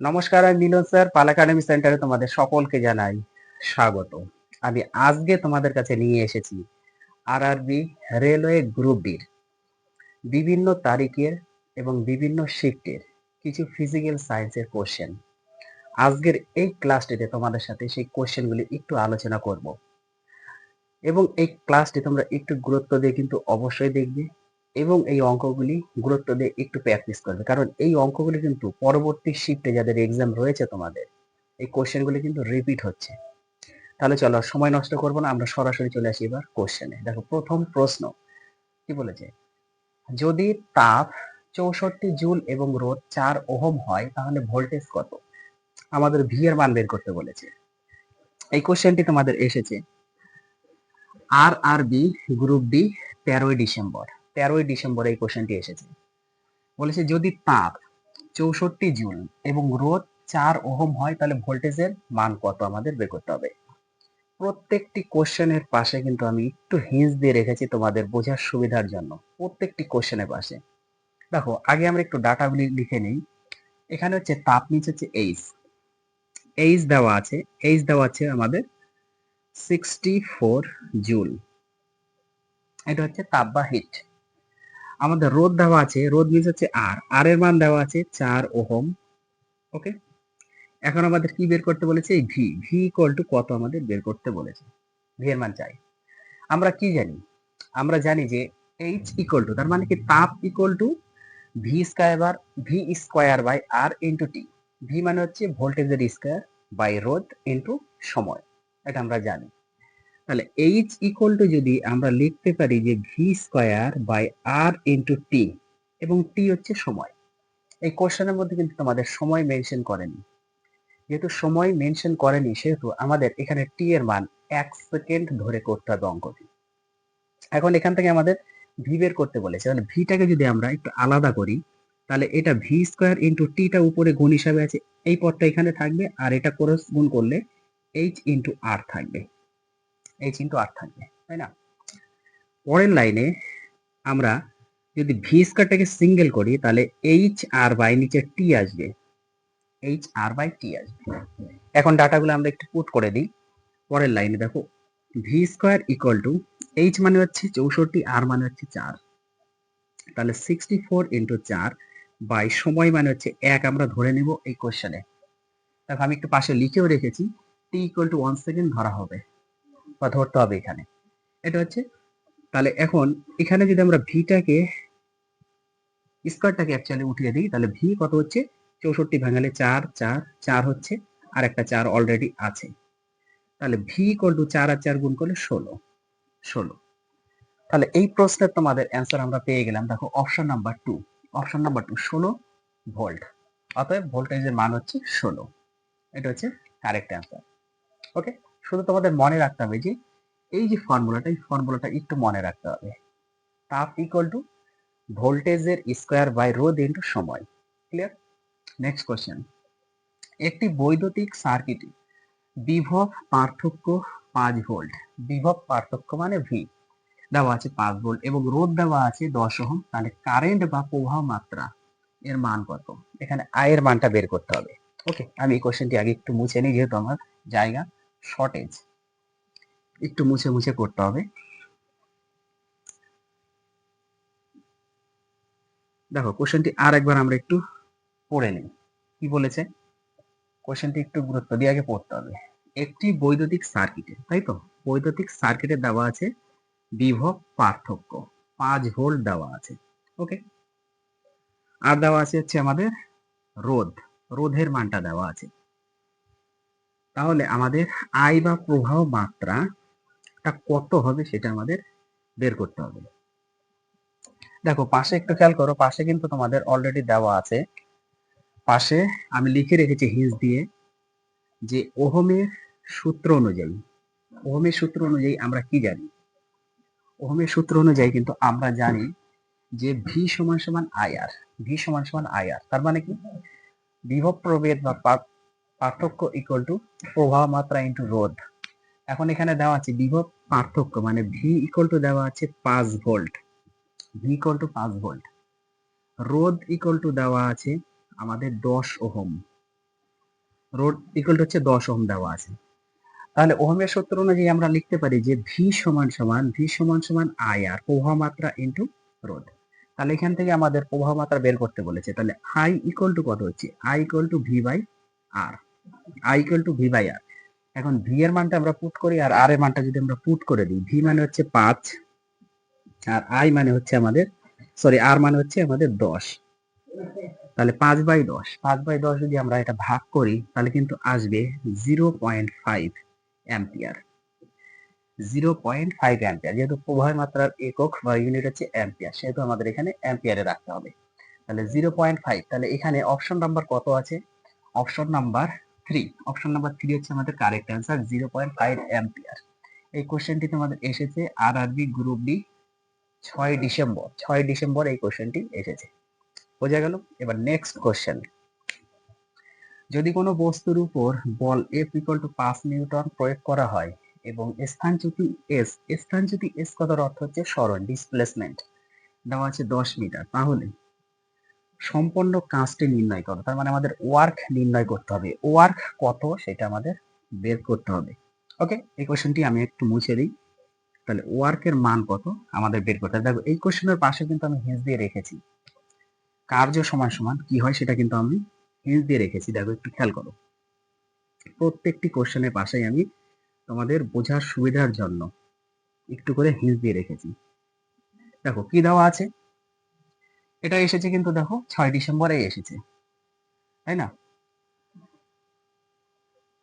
নমস্কার, আমি মিলন স্যার, পাল একাডেমি সেন্টারে তোমাদের সকলকে জানাই স্বাগত। আমি আজকে তোমাদের কাছে নিয়ে এসেছি আর আরআরবি রেলওয়ে গ্রুপ ডির বিভিন্ন তারিখের এবং বিভিন্ন শিফটের কিছু ফিজিক্যাল সায়েন্সের কোশ্চেন আজকের এই ক্লাসটিতে তোমাদের সাথে সেই কোশ্চেনগুলি একটু আলোচনা করব। এবং এই ক্লাসটি তোমরা একটু গুরুত্ব দিয়ে কিন্তু অবশ্যই দেখবে। এবং এই অঙ্কগুলি গুরুত্ব দিয়ে একটু প্র্যাকটিস করবে। কারণ এই অঙ্কগুলি কিন্তু পরবর্তী শিফটে যাদের এক্সাম রয়েছে তোমাদের, এই কোশ্চেনগুলি কিন্তু রিপিট হচ্ছে। তাহলে চলো, সময় নষ্ট করব না, আমরা সরাসরি চলে আসি এবার কোশ্চেনে দেখো, প্রথম প্রশ্ন, কি বলেছে? যদি তাপ চৌষট্টি জুল এবং রোদ চার ওহম হয়, তাহলে ভোল্টেজ কত? আমাদের ভি এর মান বের করতে বলেছে। এই কোশ্চেনটি তোমাদের এসেছে। R R B group D তেরোই ডিসেম্বর। তেরোই ডিসেম্বর এই কোশ্চেনটি এসেছে। বলেছে, যদি তাপ চৌষট্টি জুল এবং রোদ চার ওহম হয়, তাহলে ভোল্টেজের মান কত আমাদের বের করতে হবে? প্রত্যেকটি কোশ্চেনের পাশে কিন্তু আমি একটু হিন্স দিয়ে রেখেছি তোমাদের বোঝার সুবিধার জন্য। প্রত্যেকটি কোশ্চেনের পাশে। দেখো, আগে আমরা একটু ডাটাগুলি লিখে নিই। এখানে হচ্ছে তাপ নিচে হচ্ছে এইচ এইচ দেওয়া আছে। এইচ দেওয়া আছে আমাদের সিক্সটি ফোর জুল। এটা হচ্ছে তাপ বা হিট আমাদের রোদ দেওয়া আছে রোদ মিনস হচ্ছে আর আর এর মান দেওয়া আছে চার ওহম ওকে এখন আমাদের কি বের করতে বলেছে? ভি ভি ইকুয়াল টু কত আমাদের বের করতে বলেছে? ভি এর মান চাই। আমরা কি জানি? আমরা জানি যে এইচ ইকুয়াল টু তার মানে কি তাপ equal to V square V square by R into T V মানে হচ্ছে ভোল্টেজের স্কয়ার বাই রোদ ইন্টু সময়। এটা আমরা জানি। তাহলে এইচ ইকুয়াল টু যদি আমরা লিখতে পারি যে V square by R into T এবং টি হচ্ছে সময়। এই কোশ্চেনের মধ্যে কিন্তু তোমাদের সময় মেনশন করেনি। যেহেতু সময় মেনশন করেনি, সেহেতু আমাদের এখানে টি এর মান এক সেকেন্ড ধরে করতে হবে অঙ্কটি। এখন এখান থেকে আমাদের ভি বের করতে বলেছে। তাহলে ভিটাকে যদি আমরা একটু আলাদা করি, তাহলে এটা ভি স্কোয়ার ইন্টু টিটা উপরে গুণ হিসাবে আছে। এই পদটা এখানে থাকবে আর এটা ক্রস গুণ করলে এইচ ইন্টু আর থাকবে। এইচ ইন্টু আর থাকবে, তাই না? পরের লাইনে আমরা যদি ভি স্কোয়ারটাকে সিঙ্গেল করি, তাহলে এইচ আর বাই নিচে টি আসবে। এইচ আর বাই টি আসবে। এখন ডাটাগুলো আমরা একটু পুট করে দিই। পরের লাইনে দেখো V square equal to H মানে হচ্ছে চৌষট্টি আর মানে হচ্ছে চার। তাহলে সিক্সটি ফোর ইন্টু চার বাই সময় মানে হচ্ছে এক, আমরা ধরে নেব এই কোশ্চেনে দেখো, আমি একটু পাশে লিখেও রেখেছি T equal to one second ধরা হবে। ধরতে হবে এখানে। এটা হচ্ছে, তাহলে এখন এখানে যদি আমরা ভিটাকে স্কোয়ারটাকে অ্যাকচুয়ালি উঠিয়ে দিই, তাহলে ভি কত হচ্ছে? চৌষট্টি ভাঙালে চার চার চার হচ্ছে আর একটা চার অলরেডি আছে। তাহলে ভি ইকুয়াল টু চার আর চার গুণ করলে ষোলো ষোলো। তাহলে এই প্রশ্নের তোমাদের অ্যান্সার আমরা পেয়ে গেলাম। দেখো option number two option number two ষোলো ভোল্ট অতএব ভোল্টেজের মান হচ্ছে ষোলো। এটা হচ্ছে কারেক্ট অ্যান্সার ওকে শুধু তোমাদের মনে রাখতে হবে যে, এই যে ফর্মুলাটা এই ফর্মুলাটা একটু মনে রাখতে হবে। তাপ ইকুয়াল টু ভোল্টেজের স্কোয়ার বাই রোদ ইন্টু সময়। ক্লিয়ার নেক্সট কোশ্চেন একটি বৈদ্যুতিক সার্কিটে বিভব পার্থক্য পাঁচ ভোল্ট বিভব পার্থক্য মানে ভি দেওয়া আছে পাঁচ ভোল্ট এবং রোদ দেওয়া আছে দশ ওহম। তাহলে কারেন্ট বা প্রবাহ মাত্রা এর মান কত? এখানে আয়ের মানটা বের করতে হবে। ওকে আমি এই কোশ্চেনটি আগে একটু মুছে নিই, যেহেতু আমার জায়গা। শর্টেজ একটু মুছে মুছে করতে হবে। দেখো কোশ্চেনটি আর একবার আমরা একটু পড়ে নিই। কি বলেছে? কোশ্চেনটি একটু গুরুত্ব দিয়ে আগে পড়তে হবে। একটি বৈদ্যুতিক সার্কিটে তাই তো? বৈদ্যুতিক সার্কিটে দেওয়া আছে বিভব পার্থক্য। পাঁচ ভোল্ট দেওয়া আছে। ওকে আর দেওয়া আছে হচ্ছে আমাদের রোধ। রোধের মানটা দেওয়া আছে। তাহলে আমাদের আয় বা প্রবাহ মাত্রা কত হবে সেটা আমাদের বের করতে হবে। দেখো, পাশে একটু খেয়াল করো, পাশে কিন্তু তোমাদের অলরেডি দেওয়া আছে। পাশে আমি লিখে রেখেছি হিজ দিয়ে যে ওহমের সূত্র অনুযায়ী, ওহমের সূত্র অনুযায়ী আমরা কি জানি? ওহমের সূত্র অনুযায়ী কিন্তু আমরা জানি যে ভি সমান সমান আইআর ভি সমান সমান আইআর তার মানে কি? বিভব প্রভেদ বা পার্থক্য ইকুয়াল টু প্রবাহ মাত্রা ইন্টু রোধ। এখন এখানে দেওয়া আছে বিভব পার্থক্য মানে ভি ইকুয়াল টু দেওয়া আছে পাঁচ ভোল্ট ভি ইকুয়াল টু পাঁচ ভোল্ট রোধ ইকুয়াল টু দেওয়া আছে আমাদের দশ ওহম। রোড ইকুয়াল টু হচ্ছে দশ ওহম দেওয়া আছে। তাহলে ওহমের সূত্র অনুযায়ী আমরা লিখতে পারি যে ভি সমান সমান ভি সমান সমান আই আর প্রবাহ মাত্রা ইন্টু রোদ তাহলে এখান থেকে আমাদের প্রবাহ মাত্রা বের করতে বলেছে। তাহলে আই ইকুয়াল টু কত হচ্ছে? I equal to V by R I equal to V by R এখন ভি এর মানটা আমরা পুট করি আর আর এর মানটা যদি আমরা পুট করে দিই ভি মানে হচ্ছে পাঁচ আর আই মানে হচ্ছে আমাদের সরি আর মানে হচ্ছে আমাদের দশ। তাহলে পাঁচ বাই দশ, পাঁচ বাই দশ যদি আমরা এটা ভাগ করি, তাহলে কিন্তু আসবে zero point five ampere zero point five ampere যেহেতু প্রবাহ মাত্রার একক বা ইউনিট হচ্ছে অ্যাম্পিয়ার সেহেতু আমাদের এখানে অ্যাম্পিয়ারে রাখতে হবে। তাহলে জিরো পয়েন্ট ফাইভ তাহলে এখানে অপশন নাম্বার কত আছে? Option number three option number three হচ্ছে আমাদের correct answer zero point five ampere এই কোশ্চেনটি তোমাদের এসেছে R R B group D ছয় ডিসেম্বর ছয় ডিসেম্বর এই কোশ্চেনটি এসেছে। বোঝা গেল? এবার নেক্সট কোশ্চেন যদি কোনো বস্তুর উপর বল এফ ইকুয়াল টু পাঁচ নিউটন প্রয়োগ করা হয় এবং স্থানচ্যুতি এস স্থানচ্যুতি এস কথার অর্থ হচ্ছে সরণ ডিসপ্লেসমেন্ট দেওয়া আছে দশ মিটার, তাহলে সম্পন্ন কাজটি নির্ণয় করো। তার মানে আমাদের ওয়ার্ক নির্ণয় করতে হবে। ওয়ার্ক কত সেটা আমাদের বের করতে হবে। ওকে এই কোশ্চেনটি আমি একটু মুছে দিই। তাহলে ওয়ার্কের মান কত আমাদের বের করতে হবে। দেখো, এই কোশ্চেনের পাশে কিন্তু আমি হিন্স দিয়ে রেখেছি। কার্য সমান সমান কি হয় সেটা কিন্তু আমি হিন্স দিয়ে রেখেছি। দেখো, একটু খেয়াল করো। প্রত্যেকটি কোশ্চেনের পাশেই আমি তোমাদের বোঝার সুবিধার জন্য একটু করে হিন্স দিয়ে রেখেছি। দেখো, কি দেওয়া আছে? এটা এসেছে কিন্তু দেখো, ছয় ডিসেম্বরে এসেছে। তাই না?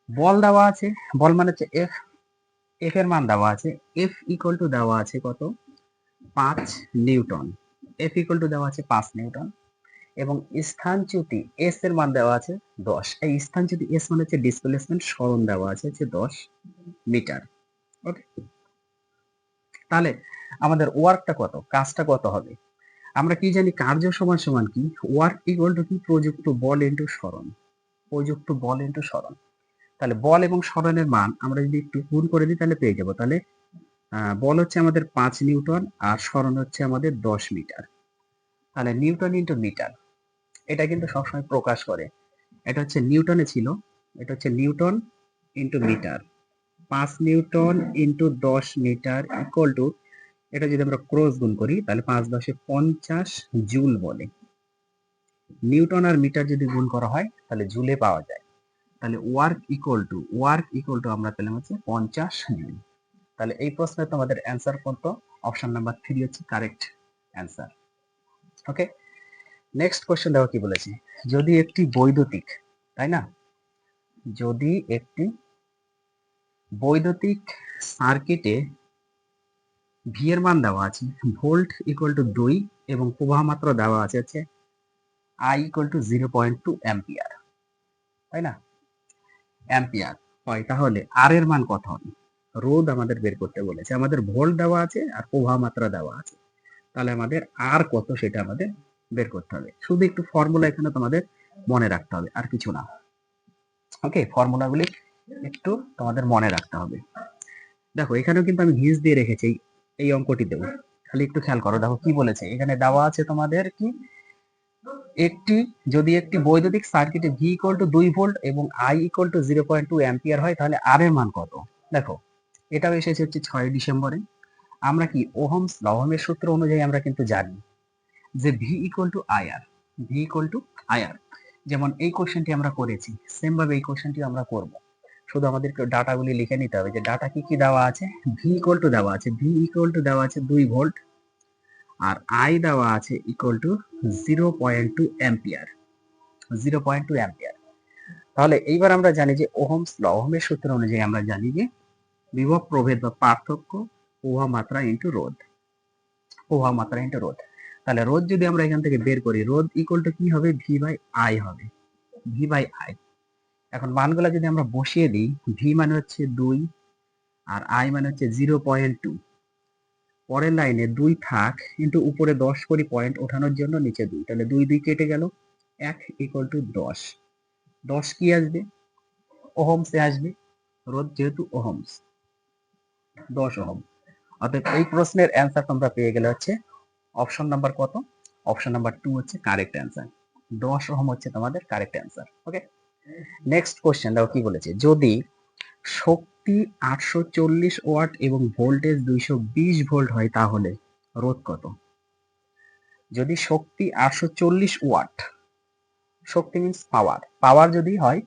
বল দেওয়া আছে, বল মানে হচ্ছে এফ এফ এর মান দেওয়া আছে। এফ ইকুয়াল টু দেওয়া আছে কত? পাঁচ নিউটন। এফ ইকুয়াল টু দেওয়া আছে পাঁচ নিউটন। এবং স্থানচ্যুতি এস এর মান দেওয়া আছে দশ। এই স্থানচ্যুতি এস মানে হচ্ছে ডিসপ্লেসমেন্ট সরণ দেওয়া আছে হচ্ছে দশ মিটার। ওকে তাহলে আমাদের ওয়ার্কটা কত? কাজটা কত হবে? আমরা কি জানি কার্য সমান সমান কি? ওয়ার্ক ইকুয়াল টু কি? প্রযুক্ত বল ইন্টু সরণ। প্রযুক্ত বল ইন্টু সরণ। তাহলে বল এবং সরণের মান আমরা যদি একটু গুণ করে দিই তাহলে পেয়ে যাব। তাহলে বল হচ্ছে আমাদের পাঁচ নিউটন আর সরণ হচ্ছে আমাদের দশ মিটার। তাহলে নিউটন ইন্টু মিটার। এটা কিন্তু সবসময় প্রকাশ করে। এটা হচ্ছে নিউটনে ছিল। এটা হচ্ছে নিউটন ইন্টু মিটার। পাঁচ নিউটন ইন্টু দশ মিটার ইকুয়াল টু এটা যদি আমরা ক্রস গুণ করি, তাহলে পাঁচ দশে পঞ্চাশ জুল বলে। নিউটন আর মিটার যদি গুণ করা হয়, তাহলে জুলে পাওয়া যায়। তাহলে work equal to work equal to আমরা পেলাম হচ্ছে পঞ্চাশ জুল তাহলে এই প্রশ্নে তোমাদের অ্যান্সার কত? অপশন নাম্বার থ্রি হচ্ছে correct answer okay next question দেখো কি বলেছে? যদি একটি বৈদ্যুতিক, তাই না? যদি একটি বৈদ্যুতিক সার্কিটে ভি এর মান দেওয়া আছে ভোল্ট ইকুয়াল টু দুই এবং প্রবাহ মাত্রা দেওয়া আছে হচ্ছে I equal to zero point two ampere তাই না? অ্যাম্পিয়ার হয়, তাহলে আর এর মান কত হবে? রোদ আমাদের বের করতে বলেছে, আমাদের ভোল্ট দেওয়া আছে আর প্রবাহ মাত্রা দেওয়া আছে, তাহলে আমাদের আর কত সেটা আমাদের বের করতে হবে। শুধু একটু ফর্মুলা এখানে তোমাদের মনে রাখতে হবে, আর কিছু না। ওকে ফর্মুলাগুলি একটু তোমাদের মনে রাখতে হবে। দেখো, এখানেও কিন্তু আমি হিস দিয়ে রেখেছি এই- অঙ্কটি দেবো। খালি একটু খেয়াল করো, দেখো কি বলেছে। এখানে দেওয়া আছে তোমাদের কি? একটি, যদি একটি বৈদ্যুতিক সার্কিটে ভি ইকুয়াল টু দুই ভোল্ট এবং I equal to zero point two ampere হয়, তাহলে আর এর মান কত? দেখো, এটাও এসেছে হচ্ছে ছয় ডিসেম্বরে। আমরা কি ওহমস ল ওহমের সূত্র অনুযায়ী আমরা কিন্তু জানি যে V equal to I R V equal to I R যেমন এই কোশ্চেনটি আমরা করেছি সেম ভাবে এই কোশ্চেনটি আমরা করব। শুধু আমাদেরকে ডাটাগুলি লিখে নিতে হবে যে ডাটা কি কি দেওয়া আছে? ভি ইকুয়াল টু দেওয়া আছে। ভি ইকুয়াল টু দেওয়া আছে দুই ভোল্ট। আর আই দেওয়া আছে equal to zero point two ampere zero point two ampere তাহলে এইবার আমরা জানি যে ওহমস ল, ওহমের সূত্র অনুযায়ী আমরা জানি যে বিভব প্রভেদ বা পার্থক্য প্রবাহ মাত্রা ইন্টু রোধ। প্রবাহ মাত্রা ইন্টু রোধ। তাহলে রোধ যদি আমরা এখান থেকে বের করি, রোধ ইকুয়াল টু কি হবে? ভি বাই আই হবে। ভি বাই আই এখন মানগুলো যদি আমরা বসিয়ে দিই ভি মানে হচ্ছে দুই আর আই মানে হচ্ছে জিরো পয়েন্ট টু পরের লাইনে দুই থাক কিন্তু উপরে দশ করি পয়েন্ট ওঠানোর জন্য নিচে দুই। তাহলে দুই দুই কেটে গেল, এক ইকুয়াল টু দশ। দশ কি আসবে? ওহমসে আসবে রোদ যেহেতু ওহমস। দশ ওহম। অর্থাৎ এই প্রশ্নের অ্যান্সার তোমরা পেয়ে গেলে হচ্ছে অপশন নাম্বার কত? অপশন নাম্বার টু হচ্ছে কারেক্ট অ্যান্সার দশ ওহম হচ্ছে তোমাদের correct answer okay next question দেখো কি বলেছে? যদি শক্তি আটশো চল্লিশ ওয়াট এবং ভোল্টেজ দুইশো বিশ ভোল্ট হয়, তাহলে রোধ কত? যদি শক্তি আটশো চল্লিশ ওয়াট, শক্তি মিন্স পাওয়ার পাওয়ার যদি হয়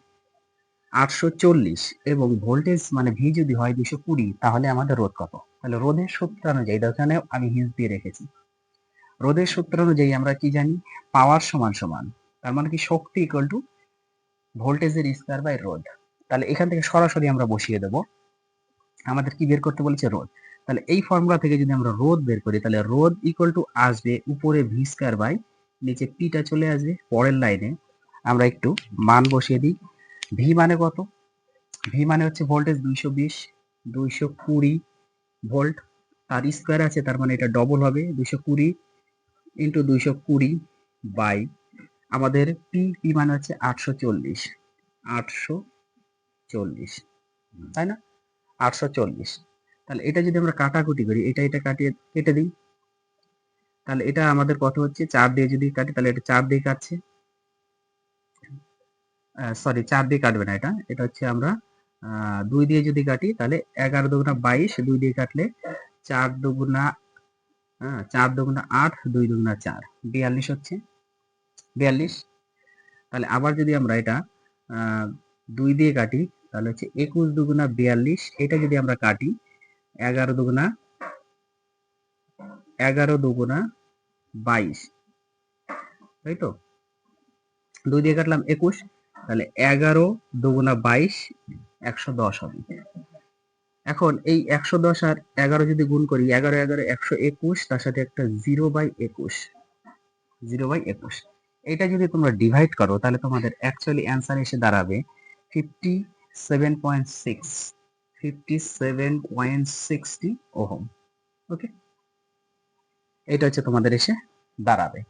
আটশো চল্লিশ এবং ভোল্টেজ মানে ভি যদি হয় দুশো কুড়ি, তাহলে আমাদের রোধ কত? তাহলে রোধের সূত্র অনুযায়ী এখানে আমি হিন্স দিয়ে রেখেছি। রোধের সূত্র অনুযায়ী আমরা কি জানি? পাওয়ার সমান সমান, তার মানে কি শক্তি ইকুয়াল টু ভোল্টেজের স্কোয়ার বাই রোধ। তাহলে এখান থেকে সরাসরি আমরা বসিয়ে দেব। আমাদের কি বের করতে বলেছে? রোধ। তাহলে এই ফর্মুলা থেকে যদি আমরা রোধ বের করি, তাহলে রোধ ইকুয়াল টু আসবে উপরে ভি স্কোয়ার বাই নিচে পিটা চলে আসবে পরের লাইনে আমরা একটু মান বসিয়ে দিই। ভি মানে কত? ভি মানে হচ্ছে ভোল্টেজ দুইশো বিশ, দুইশো কুড়ি ভোল্ট তার স্কোয়ার আছে, তার মানে এটা ডবল হবে। দুইশো কুড়ি ইন্টু দুইশো কুড়ি বাই আমাদের পি মানে হচ্ছে আটশো চল্লিশ। আটশো চল্লিশ, তাই না? আটশো চল্লিশ। তাহলে এটা যদি আমরা কাটাকুটি করি, এটা এটা কাটিয়ে কেটে দিই। তাহলে এটা আমাদের কত হচ্ছে? চার দিয়ে যদি কাটি, তাহলে এটা চার দিয়ে কাটছে। সরি চার দিয়ে কাটবে না এটা। এটা হচ্ছে আমরা দুই দিয়ে যদি কাটি, তাহলে এগারো দুগুণা বাইশ, দুই দিয়ে কাটলে চার দুগুণা হ্যাঁ চার দুগুণা আট, দুই দুগুণা চার। বিয়াল্লিশ হচ্ছে। বিয়াল্লিশ। তাহলে আবার যদি আমরা এটা দুই দিয়ে কাটি, তাহলে হচ্ছে একুশ দুগুণা বিয়াল্লিশ। এটা যদি আমরা কাটি, এগারো দুগুণা এগারো দুগুণা বাইশ। তাই তো? দুই দিয়ে কাটলাম একুশ, তাহলে এগারো দুগুণা বাইশ, একশো দশ হবে। এখন এই একশো দশ আর এগারো যদি গুণ করি, এগারো এগারো একশো একুশ, তার সাথে একটা জিরো বাই একুশ। জিরো বাই একুশ। এটা যদি তোমরা ডিভাইড করো, তাহলে তোমাদের অ্যাকচুয়ালি অ্যান্সার এসে দাঁড়াবে fifty seven point six fifty seven point sixty ohm okay এটা হচ্ছে তোমাদের এসে দাঁড়াবে।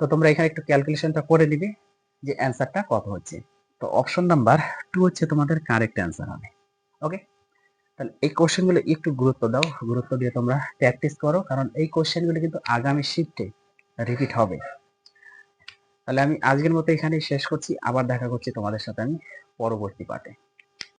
তো তোমরা এখানে একটু ক্যালকুলেশনটা করে নিবে যে অ্যান্সারটা কত হচ্ছে। তো অপশন নাম্বার টু হচ্ছে তোমাদের কারেক্ট অ্যান্সার হবে ওকে তাহলে এই কোশ্চেনগুলো একটু গুরুত্ব দাও, গুরুত্ব দিয়ে তোমরা প্র্যাকটিস করো, কারণ এই কোশ্চেনগুলো কিন্তু আগামী শিফটে রিপিট হবে। তাহলে আমি আজকের মতো এখানে শেষ করছি। আবার দেখা করছি তোমাদের সাথে আমি পরবর্তী পার্টে